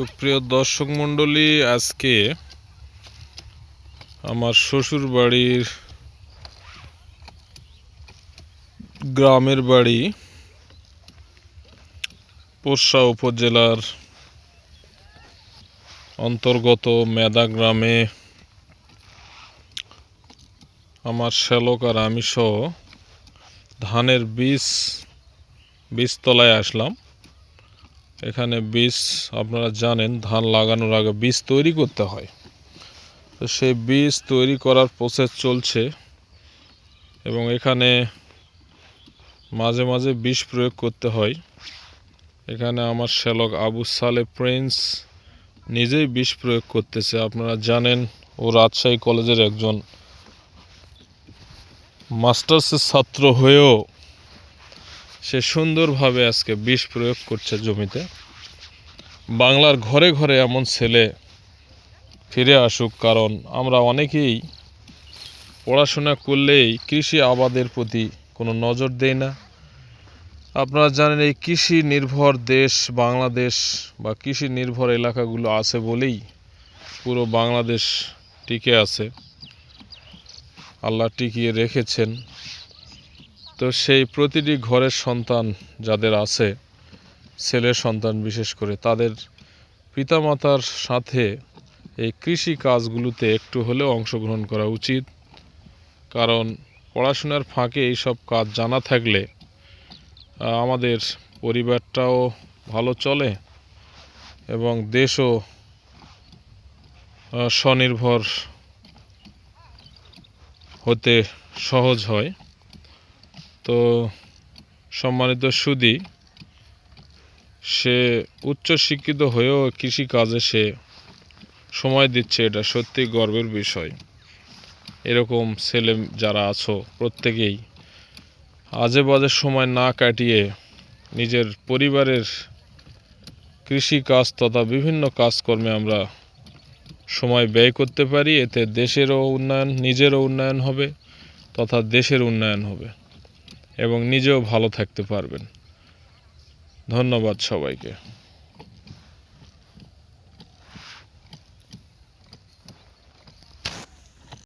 সুপ্রিয় দর্শক মণ্ডলী, আজকে আমার শ্বশুর বাড়ির গ্রামের বাড়ি পোষা উপজেলার অন্তর্গত মেদা গ্রামে আমার শ্যালক আর আমি সহ ধানের বীজ বীজতলায় আসলাম। এখানে বীজ, আপনারা জানেন, ধান লাগানোর আগে বীজ তৈরি করতে হয়। তো সেই বীজ তৈরি করার প্রসেস চলছে এবং এখানে মাঝে মাঝে বিষ প্রয়োগ করতে হয়। এখানে আমার শ্যালক আবু সালে প্রিন্স নিজেই বিষ প্রয়োগ করতেছে। আপনারা জানেন, ও রাজশাহী কলেজের একজন মাস্টার্সের ছাত্র হয়েও সে সুন্দরভাবে আজকে বিষ প্রয়োগ করছে জমিতে। বাংলার ঘরে ঘরে এমন ছেলে ফিরে আসুক, কারণ আমরা অনেকেই পড়াশোনা করলেই কৃষি আবাদের প্রতি কোনো নজর দেই না। আপনারা জানেন এই কৃষি নির্ভর দেশ বাংলাদেশ বা কৃষি নির্ভর এলাকাগুলো আছে বলেই পুরো বাংলাদেশ টিকে আছে। আল্লাহ টিকিয়ে রেখেছেন। তো সেই প্রতিটি ঘরের সন্তান যাদের আছে, ছেলের সন্তান বিশেষ করে, তাদের পিতামাতার সাথে এই কৃষি কাজগুলোতে একটু হলেও অংশগ্রহণ করা উচিত। কারণ পড়াশোনার ফাঁকে এইসব কাজ জানা থাকলে আমাদের পরিবারটাও ভালো চলে এবং দেশও স্বনির্ভর হতে সহজ হয়। তো সম্মানিত সুদী, সে উচ্চ শিক্ষিত হয়েও কৃষি কাজে সে সময় দিচ্ছে, এটা সত্যি গর্বের বিষয়। এরকম ছেলে যারা আছো, প্রত্যেকেই আজে বাজে সময় না কাটিয়ে নিজের পরিবারের কৃষি কাজ তথা বিভিন্ন কাজকর্মে আমরা সময় ব্যয় করতে পারি। এতে দেশেরও উন্নয়ন, নিজেরও উন্নয়ন হবে তথা দেশের উন্নয়ন হবে। এবং নিজেও ভালো থাকতে পারবেন। ধন্যবাদ সবাইকে।